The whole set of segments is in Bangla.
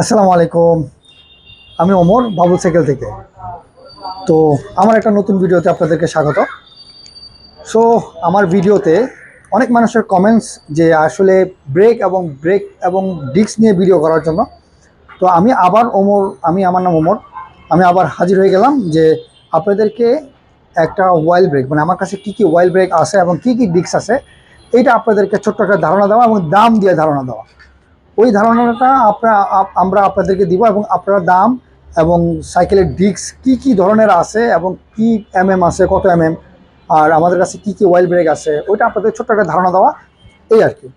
আসসালামু আলাইকুম আমি ওমর, বাবুল সাইকেল থেকে। তো আমার একটা নতুন ভিডিওতে আপনাদেরকে স্বাগত। সো আমার ভিডিওতে অনেক মানুষের কমেন্টস যে আসলে ব্রেক এবং ব্রেক এবং ডিস্ক নিয়ে ভিডিও করার জন্য। তো আমি আবার ওমর, আমি আমার নাম ওমর। আমি আবার হাজির হয়ে গেলাম যে আপনাদেরকে একটা ওয়াইল ব্রেক মানে আমার কাছে কী কী ওয়াইল ব্রেক আছে এবং কী কী ডিস্ক আছে, এইটা আপনাদেরকে ছোট্ট একটা ধারণা দেওয়া এবং দাম দিয়ে ধারণা দেওয়া। ওই ধারণাটা আপনারা আপ- আমরা আপনাদেরকে দিব এবং আপনারা দাম এবং সাইকেলের ডিস্ক কি কি ধরনের আছে এবং কি এম এম আছে, কত এমএম আর আমাদের কাছে কি কি ওয়েল ব্রেক আছে, ওইটা আপনাদের ছোট্ট একটা ধারণা দেওয়া এই আর কি।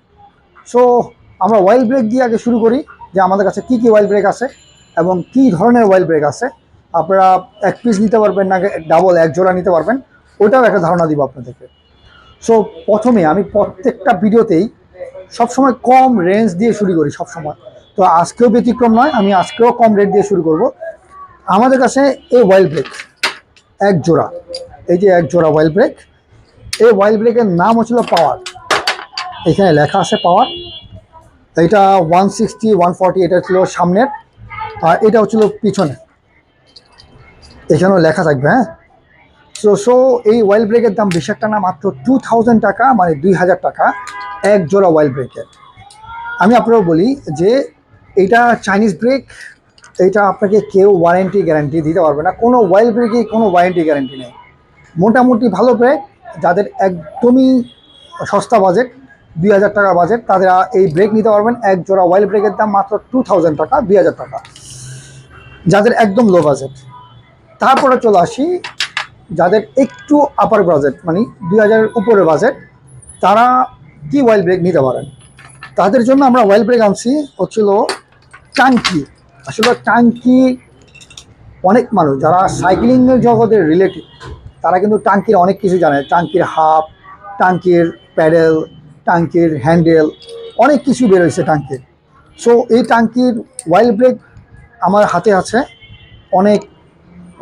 সো আমরা ওয়েল ব্রেক দিয়ে আগে শুরু করি যে আমাদের কাছে কি কি ওয়েল ব্রেক আছে এবং কি ধরনের ওয়েল ব্রেক আছে। আপনারা এক পিস নিতে পারবেন না ডাবল এক জোড়া নিতে পারবেন, ওইটাও একটা ধারণা দিব আপনাদেরকে। সো প্রথমে আমি প্রত্যেকটা ভিডিওতেই সবসময় কম রেঞ্জ দিয়ে শুরু করি, সবসময়। তো আজকেও ব্যতিক্রম নয়, আমি আজকেও কম রেট দিয়ে শুরু করব। আমাদের কাছে এই ওয়াইল্ড ব্রেক এক জোড়া। এই যে এক জোড়া ওয়াইল্ড ব্রেক এই ওয়াইল্ড ব্রেকের নাম হচ্ছিল পাওয়ার এখানে লেখা আছে পাওয়ার এটা ওয়ান সিক্সটি ওয়ান ফর্টি এটা ছিল সামনের। আর এটা হচ্ছিল পিছনে। এখানেও লেখা থাকবে হ্যাঁ? সো সো এই ওয়াইল ব্রেকের দাম বেশি একটা না, মাত্র টু থাউজেন্ড টাকা মানে দুই হাজার টাকা, এক জোড়া ওয়েল ব্রেকের আমি আপনাকে বলি যে, এটা চাইনিজ ব্রেক এটা আপনাকে কেউ ওয়ারেন্টি গ্যারান্টি দিতে পারবে না। কোনো ওয়েল ব্রেকে কোনো ওয়ারেন্টি গ্যারান্টি নেই। মোটামুটি ভালো ব্রেক যাদের একদমই সস্তা বাজেট দুই হাজার টাকা বাজেট তাদের এই ব্রেক নিতে পারবেন। এক জোড়া ওয়াইল ব্রেকের দাম মাত্র টু থাউজেন্ড টাকা, দুই হাজার টাকা। যাদের একদম লো বাজেট তারপরে চলে আসি যাদের একটু আপার বাজেট মানে দুই হাজারের উপরে বাজেট তারা কি ওয়েল ব্রেক নিতে পারেন? তাদের জন্য আমরা ওয়েল ব্রেক আনছি, হচ্ছিল টাঙ্কি আসলে টাঙ্কি অনেক মানুষ, যারা সাইক্লিংয়ের জগতের রিলেটিভ তারা কিন্তু টাঙ্কির অনেক কিছু জানে। টাঙ্কির হাফ টাঙ্কির প্যাডেল টাঙ্কির হ্যান্ডেল অনেক কিছু বেরোয়েছে টাঙ্কির সো এই টাঙ্কির ওয়েল ব্রেক আমার হাতে আছে, অনেক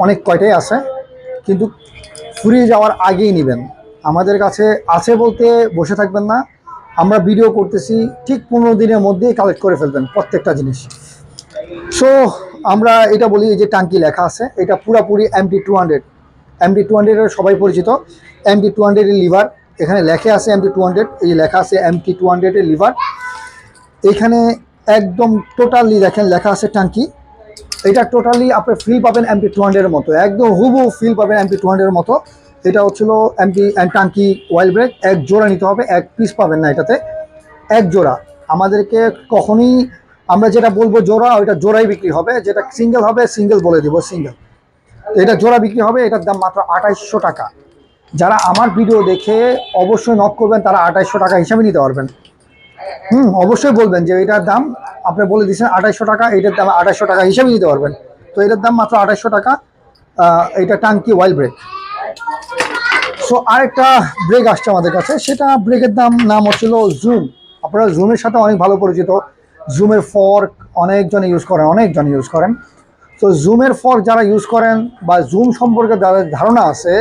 অনেক কয়টাই আছে। কিন্তু ফুরিয়ে যাওয়ার আগেই নেবেন। আমাদের কাছে আছে বলতে বসে থাকবেন না। আমরা ভিডিও করতেছি, ঠিক পনেরো দিনের মধ্যেই কালেক্ট করে ফেলবেন প্রত্যেকটা জিনিস। সো আমরা এটা বলি যে টাঙ্কি লেখা আছে, এটা পুরাপুরি MT two hundred MT two হান্ড্রেডের সবাই পরিচিত। এমটি টু হান্ড্রেডের লিভার এখানে লেখা আছে এমটি টু হান্ড্রেড এই লেখা আছে এমটি টু হান্ড্রেডের লিভার এখানে একদম টোটালি দেখেন লেখা আছে টাঙ্কি। এটা টোটালি আপনি ফিল পাবেন এমপি টু হান্ড্রেডের মতো। একদম হুবু ফিল পাবেন এমপি টু হান্ড্রেডের মতো। এটা হচ্ছিল এমপি টাঙ্কি ওয়াইল ব্রেক এক জোড়া নিতে হবে, এক পিস পাবেন না এটাতে। এক জোড়া। আমাদেরকে কখনই আমরা যেটা বলব জোড়া, ওইটা জোড়াই বিক্রি হবে। যেটা সিঙ্গেল হবে সিঙ্গেল বলে দিব সিঙ্গেল এটা জোড়া বিক্রি হবে, এটার দাম মাত্র আঠাইশশো টাকা। যারা আমার ভিডিও দেখে অবশ্যই নক করবেন, তারা আঠাইশশো টাকা হিসাবে নিতে পারবেন। হুম, অবশ্যই বলবেন যে এটার দাম আপনি বলে দিচ্ছেন আঠাইশশো টাকা এটার দাম আঠাইশশো টাকা হিসাবে দিতে পারবেন। তো এটার দাম মাত্র আঠাইশশো টাকা এটা টাঙ্কি ওয়াইল ব্রেক সো আরেকটা ব্রেক আসছে আমাদের কাছে, সেটা ব্রেকের দাম, নাম হচ্ছিল জুম আপনারা জুমের সাথে অনেক ভালো পরিচিত। জুমের ফর্ক অনেকজন ইউজ করেন, অনেকজন ইউজ করেন। তো জুমের ফর্ক যারা ইউজ করেন বা জুম সম্পর্কে যাদের ধারণা আছে,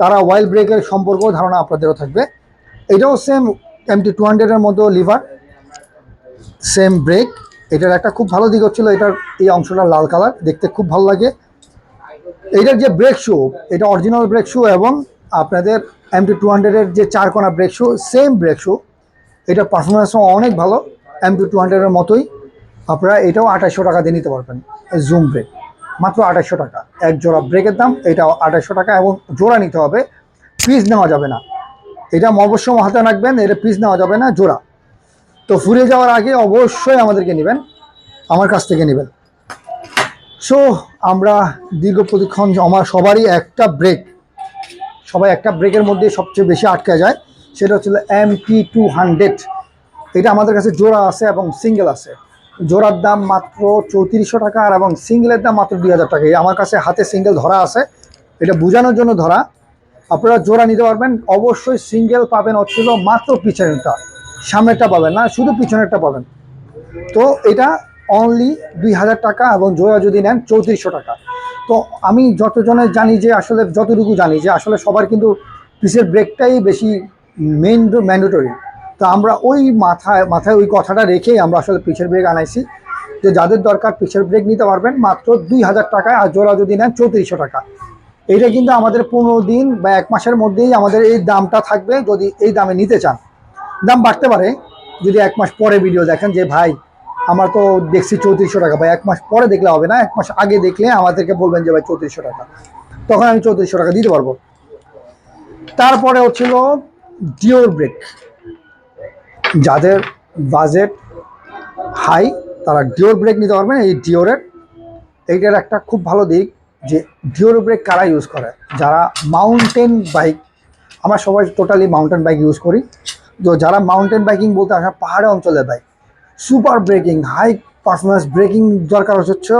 তারা ওয়াইল ব্রেকের সম্পর্কেও ধারণা আপনাদেরও থাকবে। এটাও সেম এমটি টু হান্ড্রেডের মতো লিভার সেম ব্রেক এটার একটা খুব ভালো দিক হচ্ছিল, এটার এই অংশটা লাল কালার দেখতে খুব ভালো লাগে। এটার যে ব্রেক শু এটা অরিজিনাল ব্রেক শু এবং আপনাদের এমটি টু হান্ড্রেডের যে চার কোনা brake shoe same brake shoe এটার পারফরমেন্সও অনেক ভালো এমটি টু হান্ড্রেডের মতোই। আপনারা এটাও আঠাশশো টাকা দিয়ে নিতে পারবেন জুম ব্রেক মাত্র আঠাশশো টাকা। এক জোড়া ব্রেকের দাম, এটাও আঠাশশো টাকা এবং জোড়া নিতে হবে। পিস নেওয়া যাবে না। এটা অবশ্যই হাতে রাখবেন, এটা পিস নেওয়া যাবে না, জোড়া। তো ফুরিয়ে যাওয়ার আগে অবশ্যই আমাদেরকে নেবেন, আমার কাছ থেকে নেবেন। সো আমরা দীর্ঘ প্রতিক্ষণ আমার সবারই একটা ব্রেক সবাই একটা ব্রেকের মধ্যে সবচেয়ে বেশি আটকে যায়, সেটা হচ্ছিল এম পি টু হান্ড্রেড এটা আমাদের কাছে জোড়া আছে এবং সিঙ্গেল আছে। জোড়ার দাম মাত্র চৌত্রিশশো টাকা, আর এবং সিঙ্গেলের দাম মাত্র দুই হাজার টাকা। আমার কাছে হাতে সিঙ্গেল ধরা আছে। এটা বোঝানোর জন্য ধরা। আপনারা জোড়া নিতে পারবেন। অবশ্যই সিঙ্গেল পাবেন হচ্ছিল মাত্র পিছনেরটা। সামনেরটা পাবেন না, শুধু পিছনেরটা পাবেন। তো এটা অনলি দুই হাজার টাকা এবং জোড়া যদি নেন চৌত্রিশশো টাকা। তো আমি যতজনের জানি যে আসলে, যতটুকু জানি যে আসলে সবার কিন্তু পিসের ব্রেকটাই বেশি মেইন ম্যান্ডেটরি তো আমরা ওই মাথায় মাথায় ওই কথাটা রেখেই আমরা আসলে পিছের ব্রেক আনাইছি। যে যাদের দরকার পিছের ব্রেক নিতে পারবেন, মাত্র দুই হাজার টাকায় আর জোড়া যদি নেন চৌত্রিশশো টাকা। এইটা কিন্তু আমাদের পনেরো দিন বা এক মাসের মধ্যেই আমাদের এই দামটা থাকবে যদি এই দামে নিতে চান। দাম বাড়তে পারে, যদি এক মাস পরে ভিডিও দেখেন যে, ভাই, আমার তো দেখছি চৌত্রিশশো টাকা। বা এক মাস পরে দেখলে হবে না, এক মাস আগে দেখলে আমাদেরকে বলবেন যে, ভাই, চৌত্রিশশো টাকা। তখন আমি চৌত্রিশশো টাকা দিতে পারব। তারপরে হচ্ছিল ডিওর ব্রেক। যাদের বাজেট হাই, তারা ডিওর ব্রেক নিতে পারবেন। এই ডিওরের এইটার একটা খুব ভালো দিক। যে ডিওর ব্রেক কারা ইউজ করে? যারা মাউন্টেন বাইক আমরা সবাই টোটালি মাউন্টেন বাইক ইউজ করি। তো যারা মাউন্টেন বাইকিং বলতে আসা পাহাড়ে অঞ্চলের bike super braking high performance braking দরকার হচ্ছে,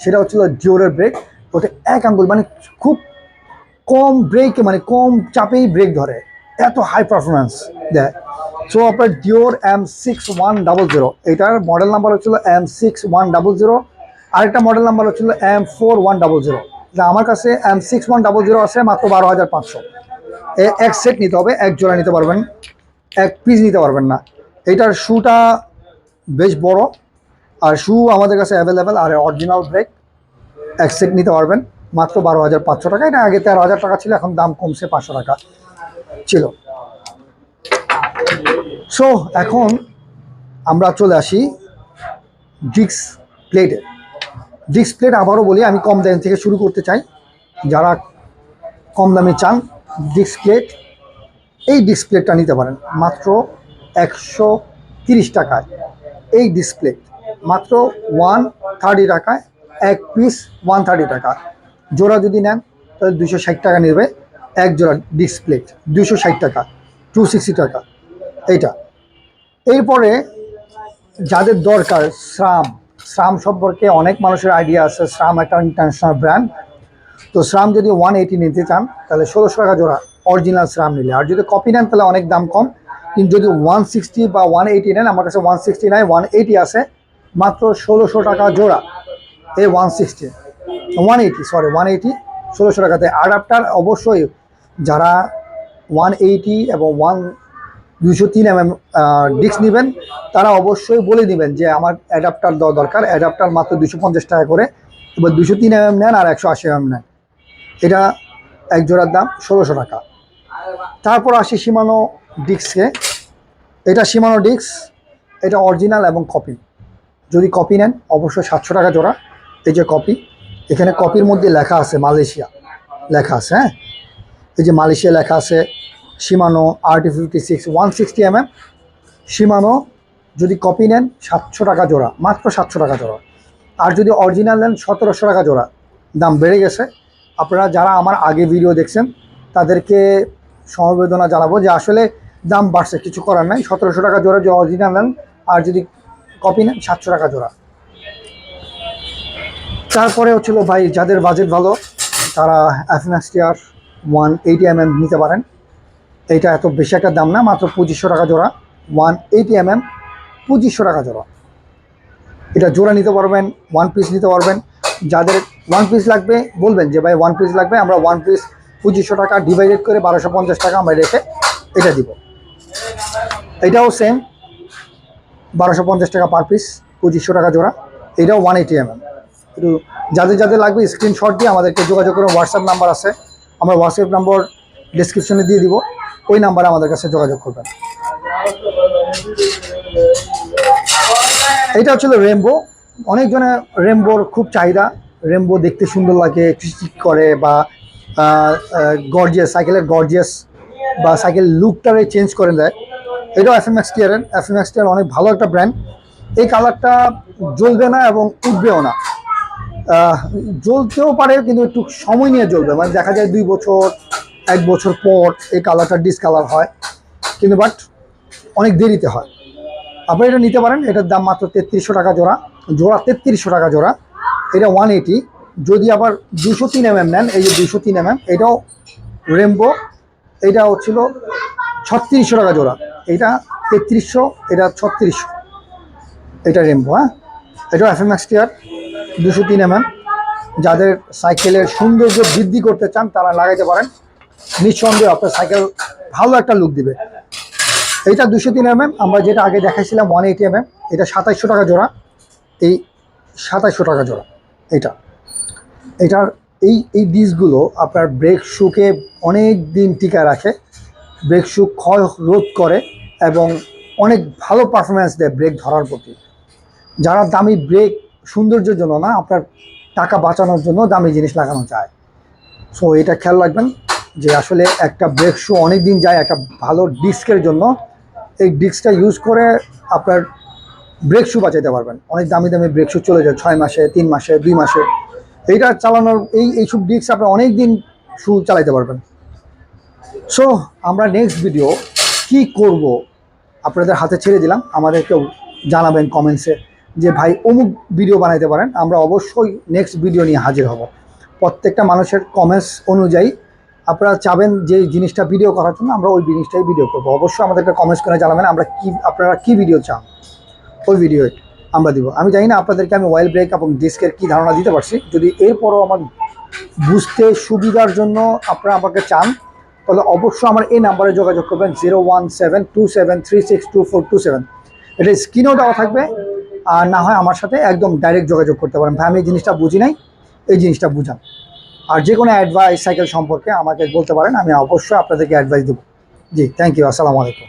সেটা হচ্ছিল ডিওরের ব্রেক ওটা এক আঙ্গুল মানে খুব কম ব্রেকে মানে কম চাপেই ব্রেক ধরে, এত হাই পারফরমেন্স দেয়। সো আপনার ডিওর M six one double zero এটার মডেল নাম্বার হচ্ছিল M six one double zero আরেকটা মডেল নাম্বার হচ্ছিল M four one double zero আমার কাছে M six one double zero আছে, মাত্র বারো হাজার পাঁচশো। এক সেট নিতে হবে, এক জোড়া নিতে পারবেন, এক পিস নিতে পারবেন না। এটার শুটা বেশ বড়, আর শু আমাদের কাছে অ্যাভেলেবেল আর অরিজিনাল ব্রেক এক সেট নিতে পারবেন, মাত্র বারো হাজার পাঁচশো টাকা। এটা আগে তেরো হাজার টাকা ছিল, এখন দাম কমছে পাঁচশো টাকা ছিল। সো এখন আমরা চলে আসি ডিক্স প্লেটে ডিক্স প্লেট আবারও বলি, আমি কম দাম থেকে শুরু করতে চাই। যারা কম দামে চান ডিক্স প্লেট এই ডিসপ্লেটা নিতে পারেন। মাত্র একশো তিরিশ টাকায় এই ডিসপ্লে মাত্র ওয়ান থার্টি টাকায় এক পিস ওয়ান থার্টি টাকা। জোড়া যদি নেন, তাহলে দুশো ষাট টাকা নেবে এক জোড়া ডিসপ্লে দুশো ষাট টাকা টু সিক্সটি টাকা। এইটা। এরপরে যাদের দরকার শ্রাম শ্রাম সম্পর্কে অনেক মানুষের আইডিয়া আছে, শ্রাম একটা ইন্টারন্যাশনাল ব্র্যান্ড তো শ্রাম যদি ওয়ান এইটি নিতে চান, তাহলে ষোলোশো টাকা জোড়া অরিজিনাল শ্রাম নিলে। আর যদি কপি নেন, তাহলে অনেক দাম কম। কিন্তু যদি ওয়ান সিক্সটি বা ওয়ান এইটি নেন, আমার কাছে ওয়ান সিক্সটি নাই ওয়ান এইটি আছে, মাত্র ষোলোশো টাকা জোড়া। এই one sixty one eighty sorry one eighty ষোলোশো টাকাতে। অ্যাডাপ্টার অবশ্যই যারা ওয়ান এইটি এবং ওয়ান দুশো তিন এম এম ডিস্ক নেবেন। তারা অবশ্যই বলে দিবেন যে আমার অ্যাডাপ্টার দেওয়া দরকার। অ্যাডাপ্টার মাত্র দুশো পঞ্চাশ টাকা করে। এবার দুশো তিন এম এম নেন আর একশো আশি এম নেন। এটা এক জোড়ার দাম ষোলোশো টাকা। তারপর আসি সীমানো ডিস্কে এটা সীমানো ডিস্ক এটা অরিজিনাল এবং কপি যদি কপি নেন, অবশ্যই সাতশো টাকা জোড়া। এই যে কপি এখানে কপির মধ্যে লেখা আছে মালয়েশিয়া। লেখা আছে হ্যাঁ? এই যে মালয়েশিয়া লেখা আছে। Shimano RT fifty six one sixty M M Shimano যদি কপি নেন, সাতশো টাকা জোড়া, মাত্র সাতশো টাকা জোড়া। আর যদি অরিজিনাল নেন, সতেরোশো টাকা জোড়া। দাম বেড়ে গেছে। আপনারা যারা আমার আগে ভিডিও দেখছেন, তাদেরকে সমবেদনা জানাব যে আসলে দাম বাড়ছে, কিছু করার নাই। সতেরোশো টাকা জোড়া যে অরিজিনাল নেন, আর যদি কপি নেন, সাতশো টাকা জোড়া। তারপরে হচ্ছিল ভাই, যাদের বাজেট ভালো, তারা অ্যাফনাস্টিয়ার ওয়ান এইটি এম নিতে পারেন। এইটা এত বেশি একটা দাম না, মাত্র পঁচিশশো টাকা জোড়া। ওয়ান এইটি এম এম পঁচিশশো টাকা জোড়া। এটা জোড়া নিতে পারবেন ওয়ান পিস নিতে পারবেন। যাদের ওয়ান পিস লাগবে, বলবেন যে, ভাই ওয়ান পিস লাগবে, আমরা ওয়ান পিস পঁচিশশো টাকা ডিভাইডেড করে বারোশো পঞ্চাশ টাকা আমরা রেখে এটা দিব। এটাও সেম বারোশো পঞ্চাশ টাকা পার পিস পঁচিশশো টাকা জোড়া। এটাও ওয়ান এইটি এম এম একটু যাদের যাদের লাগবে স্ক্রিনশট দিয়ে আমাদেরকে যোগাযোগ করে হোয়াটসঅ্যাপ নাম্বার আছে। আমরা হোয়াটসঅ্যাপ নাম্বার ডিসক্রিপশনে দিয়ে দিব। ওই নাম্বারে আমাদের কাছে যোগাযোগ করবেন। এটা হচ্ছিল রেমবো অনেকজনের রেমবোর খুব চাহিদা। রেমবো দেখতে সুন্দর লাগে চিক করে বা গর্জিয়াস সাইকেলের গর্জিয়াস বা সাইকেল লুকটারে চেঞ্জ করে দেয়। এটাও এফ এম এক্স টিয়ারের এফ এম এক্স টিয়ার অনেক ভালো একটা ব্র্যান্ড এই কালারটা জ্বলবে না এবং উঠবেও না। জ্বলতেও পারে কিন্তু একটু সময় নিয়ে জ্বলবে। মানে দেখা যায় দুই বছর এক বছর পর এই কালারটা ডিসকালার হয়। কিন্তু বাট অনেক দেরিতে হয়। আপনি এটা নিতে পারেন, এটার দাম মাত্র তেত্রিশশো টাকা জোড়া। জোড়া তেত্রিশশো টাকা জোড়া। এটা ওয়ান এইটি যদি আবার দুশো তিন এম নেন, এই যে দুশো তিন এম এটাও রেমবো এটা হচ্ছিল ছত্রিশশো টাকা জোড়া। এটা তেত্রিশশো, এটা ছত্রিশশো। এটা রেমবো হ্যাঁ? এটাও এফ এম এক্স টিয়ার দুশো তিন এম যাদের সাইকেলের সৌন্দর্য বৃদ্ধি করতে চান, তারা লাগাইতে পারেন। নিঃসন্দেহে আপনার সাইকেল ভালো একটা লুক দিবে। এইটা দুশো তিন এম আমরা যেটা আগে দেখাইছিলাম ওয়ান এইটি এম এটা সাতাইশশো টাকা জোড়া। এই সাতাশশো টাকা জোড়া এটা এটার এই এই ডিসগুলো আপনার ব্রেক শুকে অনেক দিন টিকা রাখে। ব্রেক শু ক্ষয় রোধ করে এবং অনেক ভালো পারফরমেন্স দেয় ব্রেক ধরার প্রতি। যারা দামি ব্রেক সৌন্দর্যের জন্য না, আপনার টাকা বাঁচানোর জন্য দামি জিনিস লাগানো যায় সো এটা খেয়াল রাখবেন। যে আসলে একটা ব্রেক শু অনেক দিন যায় একটা ভালো ডিস্কের জন্য, এই ডিস্কটা ইউজ করে আপনার ব্রেক শু বাঁচাতে পারবেন। অনেক দামি দামি ব্রেক শু চলে যায়, ছয় মাসে, তিন মাসে, দুই মাসে। এইটা চালানোর, এই এইসব ডিস্ক আপনি অনেক দিন শু চালাইতে পারবেন। সো আমরা নেক্সট ভিডিও কি করব আপনাদের হাতে ছেড়ে দিলাম। আমাদেরকেও জানাবেন কমেন্টসে যে, ভাই, অমুক ভিডিও বানাইতে পারেন, আমরা অবশ্যই নেক্সট ভিডিও নিয়ে হাজির হব। প্রত্যেকটা মানুষের কমেন্টস অনুযায়ী আপনারা চাবেন যে জিনিসটা ভিডিও করার জন্য, আমরা ওই জিনিসটাই ভিডিও করব। অবশ্যই আমাদেরকে কমেন্টস করে জানাবেন, আমরা কি, আপনারা কি ভিডিও চান? ওই ভিডিও আমরা দিব। আমি জানি না আপনাদেরকে আমি ওয়েল ব্রেক এবং ডিস্কের কি ধারণা দিতে পারছি। যদি এরপরও আমার বুঝতে সুবিধার জন্য আপনারা আমাকে চান, তাহলে অবশ্যই আমার এই নাম্বারে যোগাযোগ করবেন zero one seven two seven three six two four two seven এটা স্ক্রিনেও দেওয়া থাকবে, আর না হয় আমার সাথে একদম ডাইরেক্ট যোগাযোগ করতে পারেন। ভাই, আমি এই জিনিসটা বুঝি নাই, এই জিনিসটা বুঝান। আর যে কোনো অ্যাডভাইস সাইকেল সম্পর্কে আমাকে বলতে পারেন, আমি অবশ্যই আপনাদেরকে অ্যাডভাইস দেবো। জি থ্যাংক ইউ আসসালামু আলাইকুম।